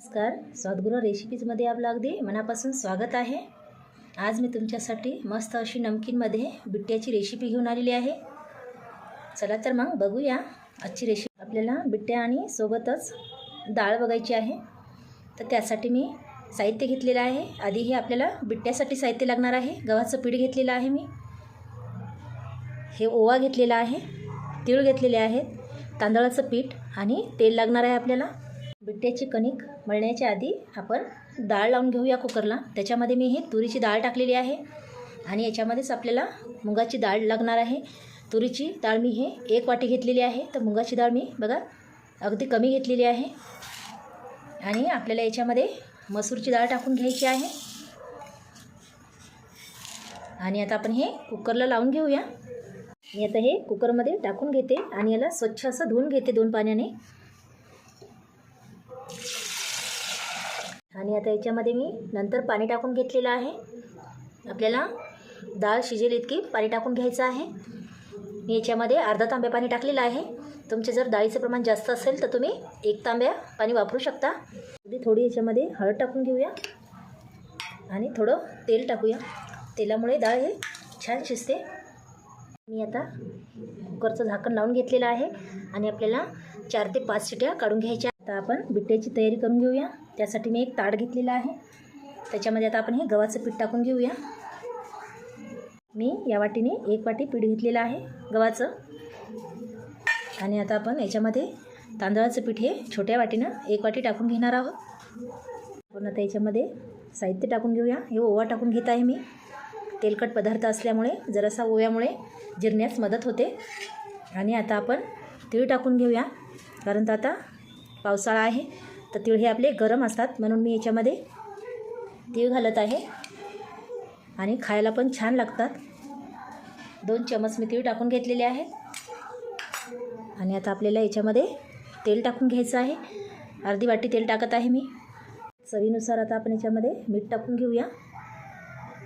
नमस्कार. सद्गुरू रेसिपीजमध्ये आपलं अगदी मनापासून स्वागत आहे. आज मी तुमच्यासाठी मस्त अशी नमकीनमध्ये बिट्ट्याची रेसिपी घेऊन आलेली आहे. चला तर मग बघूया आजची रेसिपी. आपल्याला बिट्ट्या आणि सोबतच डाळ बघायची आहे. तर त्यासाठी मी साहित्य घेतलेलं आहे. आधी हे आपल्याला बिट्ट्यासाठी साहित्य लागणार आहे. गव्हाचं पीठ घेतलेलं आहे मी. हे ओवा घेतलेला आहे. तीळ घेतलेले आहेत. तांदळाचं पीठ आणि तेल लागणार आहे आपल्याला. बिट्ट्याची कणिक मळण्याच्या आधी आपण डाळ लावून घेऊया कुकरला. त्याच्यामध्ये मी हे तुरीची डाळ टाकलेली आहे आणि याच्यामध्येच आपल्याला मुगाची डाळ लागणार आहे. तुरीची डाळ मी हे एक वाटी घेतलेली आहे. तर मुगाची डाळ मी बघा अगदी कमी घेतलेली आहे. आणि आपल्याला याच्यामध्ये मसूरची डाळ टाकून घ्यायची आहे. आणि आता आपण हे कुकरला लावून घेऊया. मी आता हे कुकरमध्ये टाकून घेते आणि याला स्वच्छ असं धुवून घेते दोन पाण्याने. आणि आता याच्यामध्ये मी नंतर पाणी टाकून घेतलेलं आहे. आपल्याला डाळ शिजेल इतकी पाणी टाकून घ्यायचं आहे. मी याच्यामध्ये अर्धा तांब्या पाणी टाकलेलं आहे. तुमचे जर डाळीचं प्रमाण जास्त असेल तर तुम्ही एक तांब्या पाणी वापरू शकता. अगदी थोडी याच्यामध्ये हळद टाकून घेऊया. आणि थोडं तेल टाकूया. तेलामुळे डाळ हे छान शिजते. मी आता कुकरचं झाकण लावून घेतलेलं आहे. आणि आपल्याला चार ते पाच शिट्या काढून घ्यायच्या आता आपण बिट्ट्याची तयारी करून घेऊया. त्यासाठी मी एक ताट घेतलेला आहे. त्याच्यामध्ये आता आपण हे गव्हाचं पीठ टाकून घेऊया. मी या वाटीने एक वाटी पीठ घेतलेलं आहे गव्हाचं. आणि आता आपण याच्यामध्ये तांदळाचं पीठ हे छोट्या वाटीनं एक वाटी टाकून घेणार आहोत. आपण आता याच्यामध्ये साहित्य टाकून घेऊया. हे ओवा टाकून घेत आहे मी. तेलकट पदार्थ असल्यामुळे जरासा ओव्यामुळे जिरण्यास मदत होते. आणि आता आपण तीळ टाकून घेऊया. कारण तर आता पावसाळा आहे. तर तीळ हे आपले गरम असतात. म्हणून मी याच्यामध्ये तीळ घालत आहे. आणि खायला पण छान लागतात. दोन चमच मी तीळ टाकून घेतलेले आहे. आणि आता आपल्याला याच्यामध्ये तेल टाकून घ्यायचं आहे. अर्धी वाटी तेल टाकत आहे मी. चवीनुसार आता आपण याच्यामध्ये मीठ टाकून घेऊया.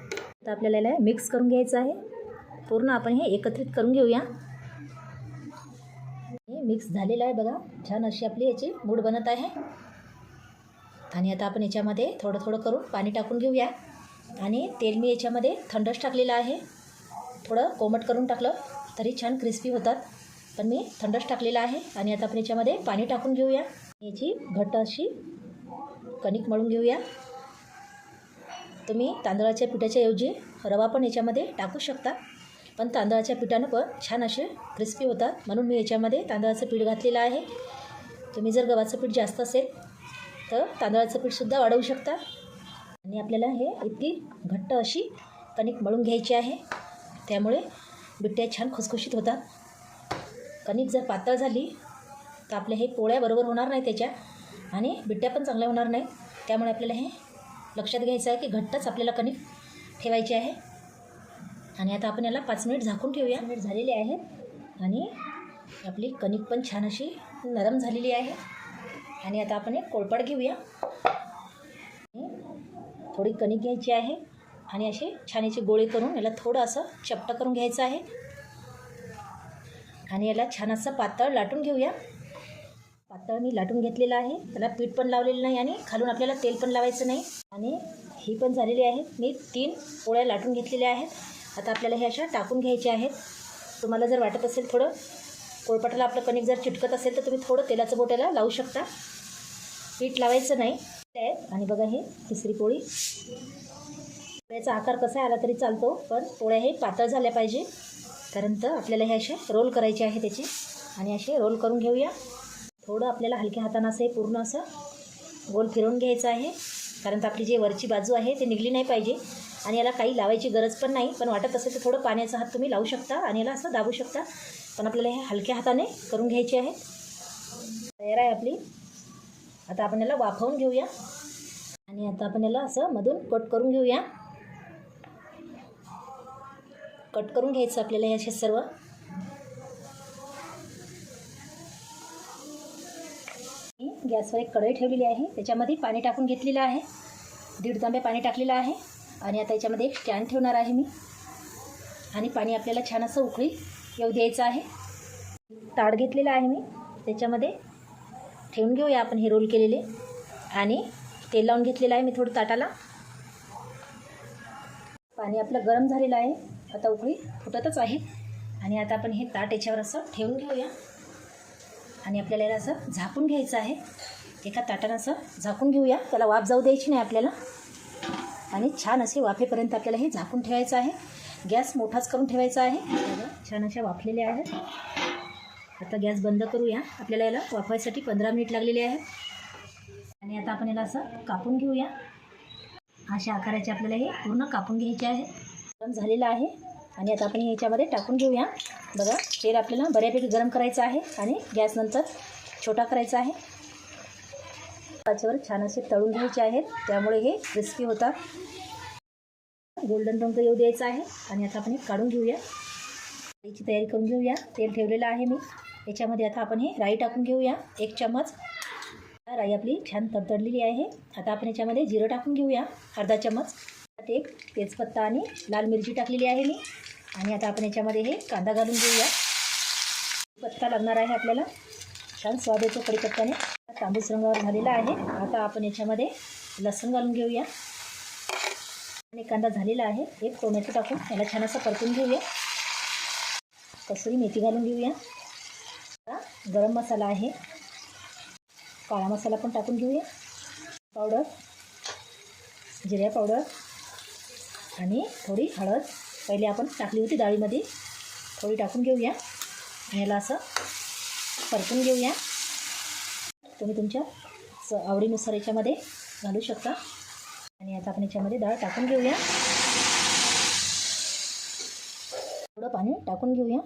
आता आपल्याला याला मिक्स करून घ्यायचं आहे. पूर्ण आपण हे एकत्रित करून घेऊया. मिक्स झालेलं आहे बघा. छान अशी आपली याची मूड बनत आहे. आणि आता आपण याच्यामध्ये थोडं थोडं करून पाणी टाकून घेऊया. आणि तेल मी याच्यामध्ये थंडच टाकलेलं आहे. थोडं कोमट करून टाकलं तरी छान क्रिस्पी होतात. पण मी थंडच टाकलेलं आहे. आणि आता आपण याच्यामध्ये पाणी टाकून घेऊया. याची घट्ट अशी कणिक मळून घेऊया. तुम्ही तांदळाच्या पिठाच्या ऐवजी रवा पण याच्यामध्ये टाकू शकता. पण तांदळाच्या पिठानं पण छान असे क्रिस्पी होतात. म्हणून मी याच्यामध्ये तांदळाचं पीठ घातलेलं आहे. तुम्ही जर गव्हाचं पीठ जास्त असेल तर तांदळाचं पीठसुद्धा वाढवू शकता. आणि आपल्याला हे इतकी घट्ट अशी कणिक मळून घ्यायची आहे. त्यामुळे बिट्ट्या छान खुसखुशीत होतात. कणिक जर पातळ झाली तर आपल्या हे पोळ्या बरोबर होणार नाही त्याच्या. आणि बिट्ट्या पण चांगल्या होणार नाही. त्यामुळे आपल्याला हे लक्षात घ्यायचं आहे की घट्टच आपल्याला कणिक ठेवायची आहे. आणि आता आपण याला पाच मिनिट झाकून ठेवूया. मिनिट झालेले आहेत. आणि आपली कणिक पण छान अशी नरम झालेली आहे. आणि आता आपण एक कोळपड घेऊया. थोडी कणिक घ्यायची आहे. आणि असे छान याचे गोळे करून याला थोडं असं चपटं करून घ्यायचं आहे. आणि याला छान असं पातळ लाटून घेऊया. पातळ मी लाटून घेतलेलं आहे. त्याला पीठ पण लावलेलं नाही आणि खालून आपल्याला तेल पण लावायचं नाही. आणि ही पण झालेली आहे. मी तीन पोळ्या लाटून घेतलेल्या आहेत. आता आपल्याला हे अशा टाकून घ्यायच्या आहेत. तुम्हाला जर वाटत असेल थोडं पोळपाटाला आपलं कणिक जर चिटकत असेल तर तुम्ही थोडं तेलाचं बोट्याला लावू शकता. पीठ लावायचं नाही. आणि बघा हे तिसरी पोळी. पोळ्याचा आकार कसा आला तरी चालतो पण पोळ्या हे पातळ झाल्या पाहिजे. कारण तर आपल्याला हे असे रोल करायचे आहे त्याचे. आणि असे रोल करून घेऊया. थोडं आपल्याला हलक्या हातानं असं हे पूर्ण असं गोल फिरवून घ्यायचं आहे. कारण तर आपली जी वरची बाजू आहे ते निघली नाही पाहिजे. आणि याला काही लावायची गरज पण नाही पण वाटत असेल तर थोडं पाण्याचा हात तुम्ही लावू शकता आणि याला असं दाबू शकता. पण आपल्याला हे हलक्या हाताने करून घ्यायचे आहे. तयार आहे आपली. आता आपण याला वाफवून घेऊया. आणि आता आपण याला असं मधून कट करून घेऊया. कट करून घ्यायचं आपल्याला हे असे सर्व. गॅसवर एक कढई ठेवलेली आहे. त्याच्यामध्ये पाणी टाकून घेतलेलं आहे. दीड तांबे पाणी टाकलेलं आहे. आणि आता याच्यामध्ये एक स्टँड ठेवणार आहे मी. आणि पाणी आपल्याला छान असं उकळी येऊ द्यायचं आहे. ताड घेतलेलं आहे मी. त्याच्यामध्ये ठेवून घेऊया आपण हे रोल केलेले. आणि तेल लावून घेतलेलं आहे मी थोडं ताटाला. पाणी आपलं गरम झालेलं आहे. आता उकळी फुटतच आहे. आणि आता आपण हे ताट याच्यावर असं ठेवून घेऊया. आणि आपल्याला याला असं झाकून घ्यायचं आहे. एका ताटानं असं झाकून घेऊया. त्याला वाफ जाऊ द्यायची नाही आपल्याला. आणि छान असे वाफेपर्यंत आपल्याला हे झाकून ठेवायचं आहे. गॅस मोठाच करून ठेवायचा आहे. बघा, छान अशा वाफलेल्या आहेत. आता गॅस बंद करूया. आपल्याला याला वाफायसाठी पंधरा मिनिट लागलेले आहेत. आणि आता आपण याला असं कापून घेऊया. अशा आकाराचे आपल्याला हे पूर्ण कापून घ्यायचे आहे. गरम झालेलं आहे. आणि आता आपण हे याच्यामध्ये टाकून घेऊया. बघा तेल आपल्याला बऱ्यापैकी गरम करायचं आहे. आणि गॅस नंतर छोटा करायचा आहे. त्याच्यावर छान असे तळून घ्यायचे आहेत. त्यामुळे हे क्रिस्पी होतात. गोल्डन रंग येऊ द्यायचा आहे. आणि आता आपण हे काढून घेऊया. याची तयारी करून घेऊया. तेल ठेवलेलं आहे मी. याच्यामध्ये आता आपण हे राई टाकून घेऊया. एक चम्मच. राई आपली छान तडतडलेली आहे. आता आपण याच्यामध्ये जिरं टाकून घेऊया. अर्धा चम्मच. त्यात एक तेजपत्ता आणि लाल मिरची टाकलेली आहे मी. आणि आता आपण याच्यामध्ये हे कांदा घालून घेऊया. पत्ता लागणार आहे आपल्याला. छान स्वाद येतो कडीपत्त्याने तांबूस रंगावर झालेला आहे. आता आपण याच्यामध्ये लसूण घालून घेऊया. आणि कांदा झालेला आहे. एक टोमॅटो टाकून याला छान असं परतून घेऊया. कसुरी मेथी घालून घेऊया. आता गरम मसाला आहे. काळा मसाला पण टाकून घेऊया. पावडर जिऱ्या पावडर आणि थोडी हळद. पहिले आपण टाकली होती डाळीमध्ये. थोडी टाकून घेऊया. याला असं परतून घेऊया. तुम्ही तुमच्या स आवडीनुसार याच्यामध्ये घालू शकता. आणि आता आपण याच्यामध्ये डाळ टाकून घेऊया. थोडं पाणी टाकून घेऊया.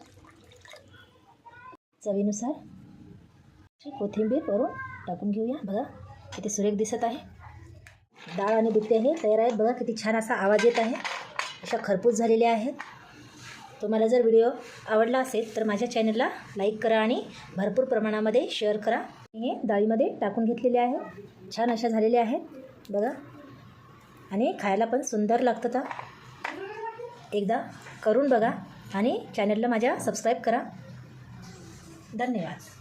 चवीनुसार कोथिंबीर वरून टाकून घेऊया. बघा किती सुरेख दिसत आहे. डाळ आणि बिट्टे हे तयार आहेत. बघा किती छान असा आवाज येत आहे. अशा खरपूस झालेल्या आहेत. तुम्हाला जर व्हिडिओ आवडला असेल तर माझ्या चॅनलला लाईक करा आणि भरपूर प्रमाणामध्ये शेअर करा. हे डाळीमध्ये टाकून घेतलेले आहे. छान अशा झालेल्या आहेत. बघा. आणि खायला पण सुंदर लागतं तर एकदा करून बघा आणि चॅनलला माझ्या सबस्क्राईब करा. धन्यवाद.